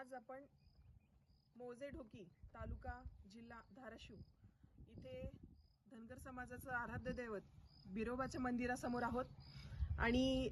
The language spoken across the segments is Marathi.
आज आपण मोजे ढोकी तालुका जिल्हा धाराशिव इथे धनगर समाजाचं आराध्य दैवत बिरोबाच्या मंदिरासमोर आहोत. आणि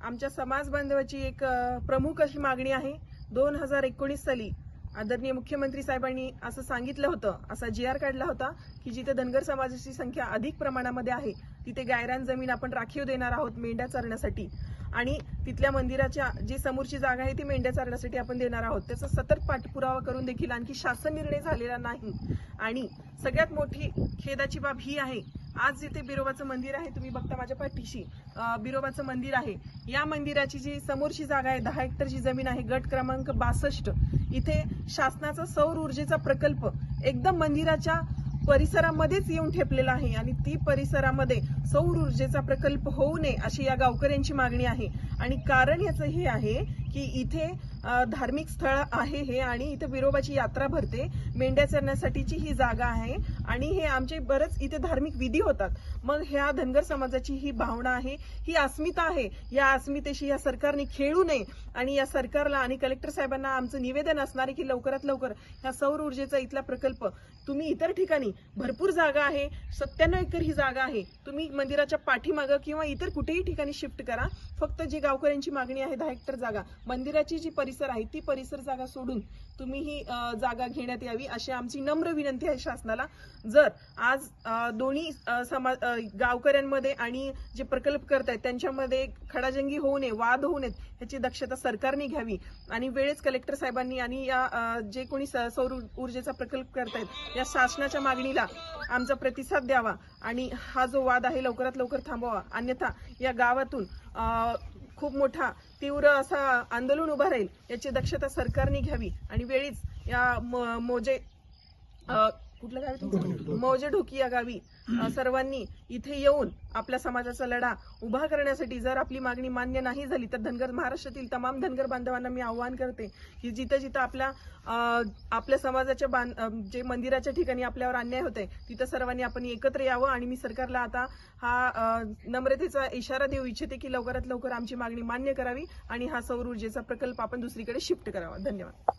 आमच्या समाज बांधवाची एक प्रमुख अशी मागणी आहे. दोन हजार एकोणीस साली आदरणीय मुख्यमंत्री साहेबांनी असं सांगितलं होतं असा जी आर काढला होता की जिथे धनगर समाजाची संख्या अधिक प्रमाणामध्ये आहे तिथे गायरान जमीन आपण राखीव देणार आहोत मेंढ्या चरण्यासाठी. आणि तिथल्या मंदिराच्या जी समोरची जागा आहे ती मेंढ्या चारण्यासाठी आपण देणार आहोत. त्याचा सतत पाठपुरावा करून देखील आणखी शासन निर्णय झालेला नाही. आणि सगळ्यात मोठी खेदाची बाब ही आहे आज जिथे बिरोबाचं मंदिर आहे तुम्ही बघता माझ्या पाठीशी बिरोबाचं मंदिर आहे. या मंदिराची जी समोरची जागा आहे दहा हेक्टरची जमीन आहे गट क्रमांक बासष्ट. इथे शासनाचा सौर ऊर्जेचा प्रकल्प एकदम मंदिराच्या परिसरामध्येच येऊन ठेपलेला आहे आणि ती परिसरामध्ये सौर ऊर्जेचा प्रकल्प होऊ नये अशी या गावकऱ्यांची मागणी आहे. आणि कारण याचं हे आहे की इथे धार्मिक स्थळ आहे हे आणि इथे विरोबाची यात्रा भरते. मेंढ्या चरण्यासाठीची ही जागा आहे आणि हे आमचे बरेच इथे धार्मिक विधी होतात. मग ह्या धनगर समाजाची ही भावना आहे ही अस्मिता आहे. या अस्मितेशी या सरकारने खेळू नये आणि या सरकारला आणि कलेक्टर साहेबांना आमचं निवेदन असणार आहे की लवकरात लवकर ह्या सौर ऊर्जेचा इथला प्रकल्प तुम्ही इतर ठिकाणी भरपूर जागा आहे सत्त्याण्णव एकर ही जागा आहे तुम्ही मंदिराच्या पाठीमागं किंवा इतर कुठेही ठिकाणी शिफ्ट करा. फक्त जी गावकऱ्यांची मागणी आहे दहा हेक्टर जागा. मंदिराची जी परिसर आहे ती परिसर जागा सोडून तुम्ही ही जागा घेण्यात यावी अशी आमची नम्र विनंती आहे शासनाला. जर आज दोन्ही समाज गावकऱ्यांमध्ये आणि जे प्रकल्प करतायत त्यांच्यामध्ये खडाजंगी होऊ नये वाद होऊ नयेत ह्याची दक्षता सरकारने घ्यावी आणि वेळेच कलेक्टर साहेबांनी आणि या जे कोणी स- सौर ऊर्जेचा प्रकल्प करतायत या शासनाच्या मागणीला आमचा प्रतिसाद द्यावा आणि हा जो वाद आहे लवकरात लवकर थांबवावा अन्यथा या गावातून खूप मोठा तीव्र असा आंदोलन उभा राहील याची दक्षता सरकारने घ्यावी आणि वेळीच या म- मोजे कुठलं गाव तुमचं? मौजे ढोकी या गावी. सर्वांनी इथे येऊन आपल्या समाजाचा लढा उभा करण्यासाठी जर आपली मागणी मान्य नाही झाली तर धनगर महाराष्ट्रातील तमाम धनगर बांधवांना मी आव्हान करते की जिथं जिथं आपल्या आपल्या समाजाच्या बांध जे मंदिराच्या ठिकाणी आपल्यावर अन्याय होते तिथं सर्वांनी आपण एकत्र यावं आणि मी सरकारला आता हा नम्रतेचा इशारा देऊ इच्छिते की लवकरात लवकर आमची मागणी मान्य करावी आणि हा सौर ऊर्जेचा प्रकल्प आपण दुसरीकडे शिफ्ट करावा. धन्यवाद.